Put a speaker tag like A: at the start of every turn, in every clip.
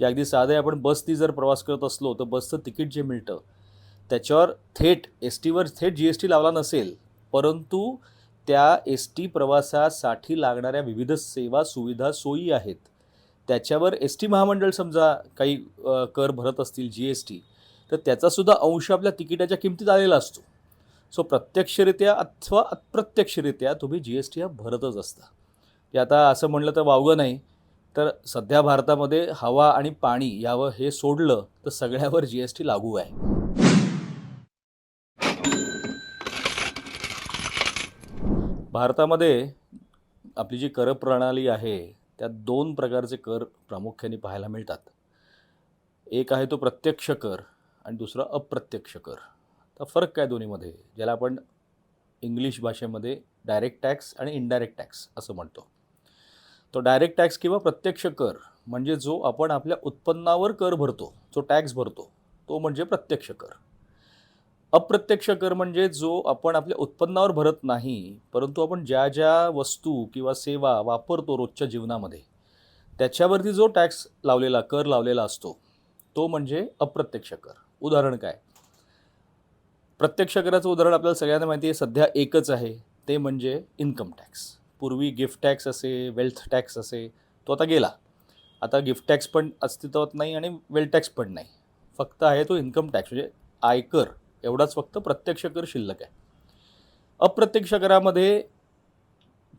A: जे अगदी साधे आपण बसनी जर प्रवास करत असलो तर बसचं तिकीट जे मिळतं त्याच्यावर थेट एस टीवर थेट जी एस टी लावला नसेल परंतु त्या एस टी प्रवासासाठी लागणाऱ्या विविध सेवा सुविधा सोयी आहेत. त्याच्यावर एस टी महामंडळ समजा काही कर भरत असतील जी एस टी तर त्याचासुद्धा अंश आपल्या तिकिटाच्या किमतीत आलेला असतो. सो प्रत्यक्षरित्या अथवा अप्रत्यक्षरित्या तुम्ही जी एस टी हा भरतच असता. ते आता असं म्हणलं तर वावगं नाही तर सध्या भारतामध्ये हवा आणि पाणी यावं हे सोडलं तर सगळ्यावर जी एस टी लागू आहे. भारतामध्ये आपली जी कर प्रणाली आहे त्यात दोन प्रकारचे कर प्रामुख्याने पाहायला मिळतात. एक आहे तो प्रत्यक्ष कर आणि दुसरा अप्रत्यक्ष कर. तर फरक काय दोन्हीमध्ये? ज्याला आपण इंग्लिश भाषेमध्ये डायरेक्ट टॅक्स आणि इनडायरेक्ट टॅक्स असं म्हणतो. तो डायरेक्ट टॅक्स किंवा प्रत्यक्ष कर म्हणजे जो आपण आपल्या उत्पन्नावर कर भरतो जो टॅक्स भरतो तो म्हणजे प्रत्यक्ष कर. अप्रत्यक्ष कर म्हणजे जो आपण आपल्या उत्पन्नावर भरत नाही परंतु आपण ज्या ज्या वस्तू किंवा सेवा वापरतो रोजच्या जीवनामध्ये त्याच्यावरती जो टॅक्स लावलेला कर लावलेला असतो तो म्हणजे अप्रत्यक्ष कर. उदाहरण काय? प्रत्यक्ष कराचं उदाहरण आपल्याला सगळ्यांना माहिती आहे सध्या एकच आहे ते म्हणजे इन्कम टॅक्स पूर्वी गिफ्ट टॅक्स असे वेल्थ टॅक्स असे तो आता गेला. आता गिफ्ट टॅक्स पण अस्तित्वात नाही आणि वेल्थ टॅक्स पण नाही. फक्त आहे तो इन्कम टॅक्स म्हणजे आयकर एवढाच फक्त प्रत्यक्ष कर शिल्लक आहे. अप्रत्यक्ष करामध्ये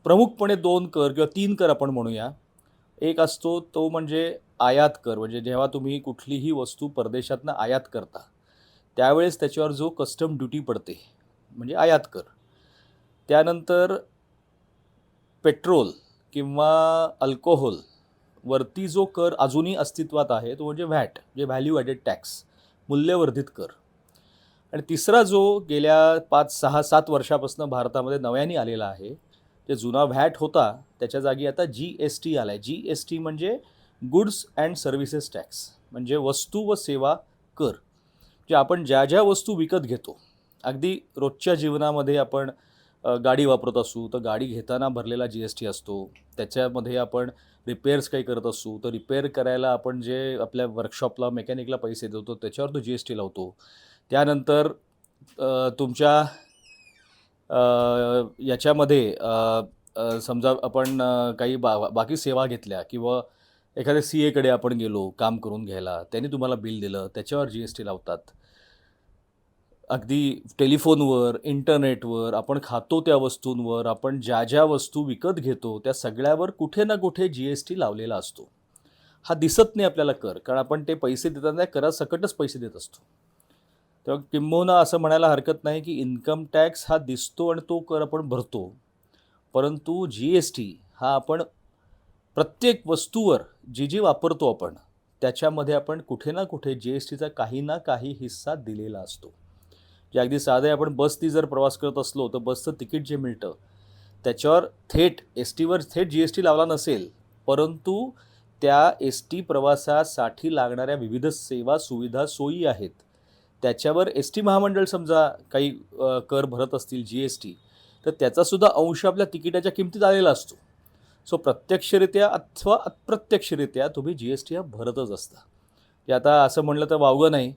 A: प्रमुखपणे दोन कर किंवा तीन कर आपण म्हणूया. एक असतो तो म्हणजे आयात कर म्हणजे जेव्हा तुम्ही कुठलीही वस्तू परदेशातनं आयात करता त्यावेळेस त्याच्यावर जो कस्टम ड्युटी पडते म्हणजे आयात कर. त्यानंतर पेट्रोल किंवा अल्कोहोल वरती जो कर अजूनही अस्तित्वात आहे तो म्हणजे व्हॅट जे व्हॅल्यू ॲडेड टॅक्स मूल्यवर्धित कर. आणि तिसरा जो गेल्या पाच सहा सात वर्षापासून भारतामध्ये नव्याने आलेला आहे जे जुना व्हॅट होता त्याच्या जागी आता जी एस टी आला आहे जी एस टी म्हणजे गुड्स अँड सर्व्हिसेस टॅक्स म्हणजे वस्तू व सेवा कर जे आपण ज्या ज्या वस्तू विकत घेतो. अगदी रोजच्या जीवनामध्ये आपण गाडी वापरत असू तर गाडी घेताना भरलेला जी एस टी असतो त्याच्यामध्ये आपण रिपेअर्स काही करत असू तर रिपेअर करायला आपण जे आपल्या वर्कशॉपला मेकॅनिकला पैसे देतो त्याच्यावर तो जी एस टी लावतो. त्यानंतर तुमच्या याच्यामध्ये समजा आपण काही बा बाकी सेवा घेतल्या किंवा एखाद्या सी एकडे आपण गेलो काम करून घ्यायला त्यांनी तुम्हाला बिल दिलं त्याच्यावर जी एस टी लावतात. अगदी टेलिफोनवर इंटरनेटवर आपण खातो त्या वस्तूंवर आपण ज्या ज्या वस्तू विकत घेतो त्या सगळ्यावर कुठे ना कुठे जी एस टी लावलेला असतो. हा दिसत नाही आपल्याला कर कारण आपण ते पैसे देताना करासकटच पैसे देत असतो. तेव्हा किंबहुना असं म्हणायला हरकत नाही की इन्कम टॅक्स हा दिसतो आणि तो कर आपण भरतो. परंतु जी एस टी हा आपण प्रत्येक वस्तूवर जी जी वापरतो आपण त्याच्यामध्ये आपण कुठे ना कुठे जी एस टीचा काही ना काही हिस्सा दिलेला असतो. जे अगदी साधे आपण बसनी जर प्रवास करत असलो तर बसचं तिकीट जे मिळतं त्याच्यावर थेट एस टीवर थेट जी एस टी लावला नसेल परंतु त्या एस टी प्रवासासाठी लागणाऱ्या विविध सेवा सुविधा सोयी आहेत. त्याच्यावर एस टी महामंडळ समजा काही कर भरत असतील जी एस टी तर त्याचासुद्धा अंश आपल्या तिकिटाच्या किमतीत आलेला असतो. सो प्रत्यक्षरित्या अथवा अप्रत्यक्षरित्या तुम्ही जी एस टी हा भरतच असता. ते आता असं म्हणलं तर वावगं नाही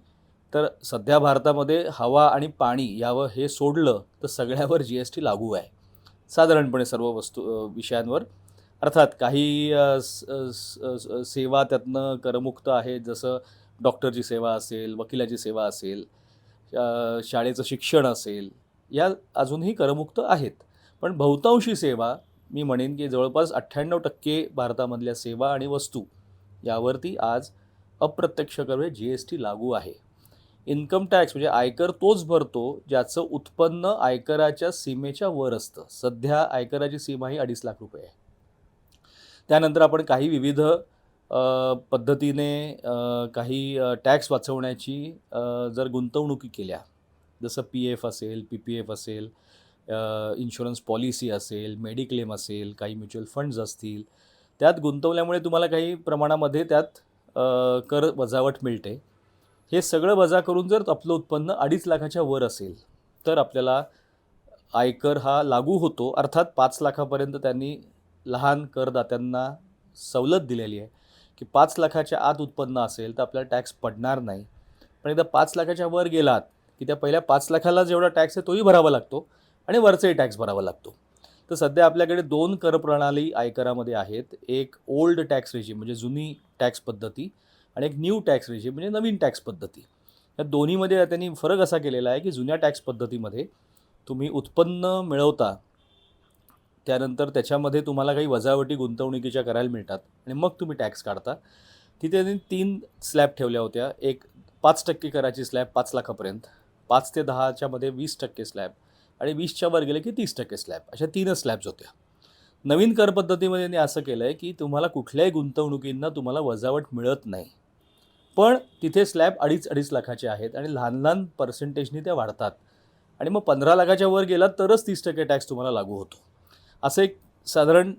A: तर सध्या भारतामध्ये हवा आणि पाणी यावं हे सोडलं तर सगळ्यावर जी एस टी लागू आहे. साधारणपणे सर्व वस्तू विषयांवर. अर्थात काही सेवा त्यातनं करमुक्त आहेत. जसं डॉक्टरची सेवा असेल वकिलाची सेवा असेल शाळेचं शिक्षण असेल या अजूनही करमुक्त आहेत. पण बहुतांशी सेवा मी म्हणेन की जवळपास अठ्ठ्याण्णव टक्के भारतामधल्या सेवा आणि वस्तू यावरती आज अप्रत्यक्ष कर जी एस टी लागू आहे. इन्कम टॅक्स म्हणजे आयकर तोच भरतो ज्याचं उत्पन्न आयकराच्या सीमेच्या वर असतं. सध्या आयकराची सीमा ही अडीच लाख रुपये आहे. त्यानंतर आपण काही विविध पद्धतीने काही टॅक्स वाचवण्याची जर गुंतवणुकी केल्या जसं पी एफ असेल पी पी एफ असेल इन्शुरन्स पॉलिसी असेल मेडिक्लेम असेल काही म्युच्युअल फंड्स असतील त्यात गुंतवल्यामुळे तुम्हाला काही प्रमाणामध्ये त्यात कर वजावट मिळते. हे सगळं वजा करून जर आपलं उत्पन्न अडीच लाखाच्या वर असेल तर आपल्याला आयकर हा लागू होतो. अर्थात पाच लाखापर्यंत त्यांनी लहान करदात्यांना सवलत दिलेली आहे. की पाच लाखाच्या आत उत्पन्न असेल तर आपल्याला टॅक्स पडणार नाही. पण एकदा पाच लाखाच्या वर गेलात की त्या पहिल्या पाच लाखाला जेवढा टॅक्स आहे तोही भरावा लागतो आणि वरचाही टॅक्स भरावा लागतो. तर सध्या आपल्याकडे दोन कर प्रणाली आयकरामध्ये आहेत. एक ओल्ड टॅक्स रेजिम म्हणजे जुनी टॅक्स पद्धती आणि एक न्यू टॅक्स रेजिम म्हणजे नवीन टॅक्स पद्धती. या दोन्हीमध्ये त्यांनी फरक असा केलेला आहे की जुन्या टॅक्स पद्धतीमध्ये तुम्ही उत्पन्न मिळवता त्यानंतर त्याच्यामध्ये तुम्हाला काही वजावटी गुंतवणुकीच्या करायला मिळतात आणि मग तुम्ही टॅक्स काढता. तिथे त्यांनी तीन स्लॅब ठेवल्या होत्या. एक पाच टक्के कराची स्लॅब पाच लाखापर्यंत पाच ते दहाच्यामध्ये वीस टक्के स्लॅब आणि वीसच्या वर गेले की तीस टक्के स्लॅब अशा तीनच स्लॅब्स होत्या. नवीन कर पद्धतीमध्ये त्यांनी असं केलं आहे की तुम्हाला कुठल्याही गुंतवणुकींना तुम्हाला वजावट मिळत नाही. पण तिथे स्लॅब अडीच अडीच लाखाचे आहेत आणि लहान लहान पर्सेंटेजनी त्या वाढतात. आणि मग पंधरा लाखाच्या वर गेलात तरच तीस टक्के टॅक्स तुम्हाला लागू होतो. असं एक साधारण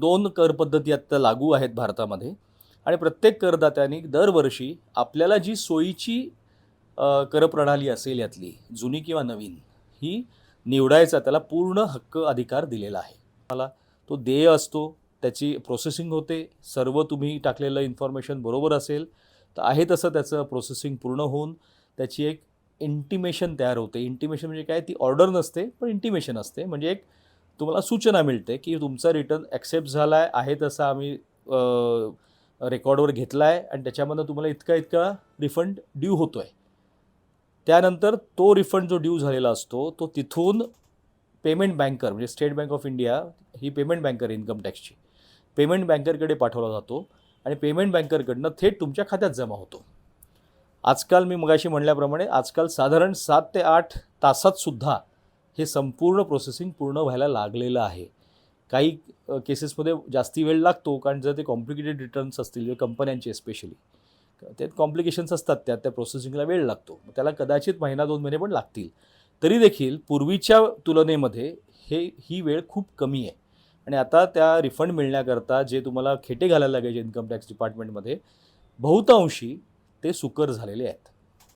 A: दोन कर पद्धती आत्ता लागू आहेत भारतामध्ये. आणि प्रत्येक करदात्याने दरवर्षी आपल्याला जी सोयीची करप्रणाली असेल यातली जुनी किंवा नवीन ही निवडायचा त्याला पूर्ण हक्क अधिकार दिलेला आहे. मला तो देय असतो त्याची प्रोसेसिंग होते सर्व तुम्ही टाकलेलं इन्फॉर्मेशन बरोबर असेल तर आहे तसं त्याचं प्रोसेसिंग पूर्ण होऊन त्याची एक इंटिमेशन तयार होते. इंटिमेशन म्हणजे काय? ती ऑर्डर नसते पण इंटिमेशन असते. म्हणजे एक तुम्हाला सूचना मिळते की तुमचा रिटर्न ॲक्सेप्ट झाला आहे आहे तसा आम्ही रेकॉर्डवर घेतला आहे आणि त्याच्यामधनं तुम्हाला इतका इतका रिफंड ड्यू होतो आहे त्यानंतर तो रिफंड जो ड्यू झालेला असतो तो तिथून पेमेंट बँकर म्हणजे स्टेट बँक ऑफ इंडिया ही पेमेंट बँकर इन्कम टॅक्सची पेमेंट बँकरकडे पाठवला जातो. आणि पेमेंट बँकरकडनं थेट तुमच्या खात्यात जमा होतो. आजकाल मी मगाशी म्हणल्याप्रमाणे आजकाल साधारण सात ते आठ तासातसुद्धा हे संपूर्ण प्रोसेसिंग पूर्ण व्हायला लागलेलं आहे. काही केसेसमध्ये जास्ती वेळ लागतो कारण जर ते कॉम्प्लिकेटेड रिटर्न्स असतील जे कंपन्यांचे स्पेशली त्यात कॉम्प्लिकेशन्स असतात त्यात त्या प्रोसेसिंगला वेळ लागतो. त्याला कदाचित महिना दोन महिने पण लागतील. तरी देखील पूर्वीच्या तुलनेमध्ये हे ही वेळ खूप कमी आहे. आणि आता त्या रिफंड मिळण्याकरता जे तुम्हाला खेटे घालायला लागायचे इन्कम टॅक्स डिपार्टमेंटमध्ये बहुतांशी ते सुकर झालेले आहेत.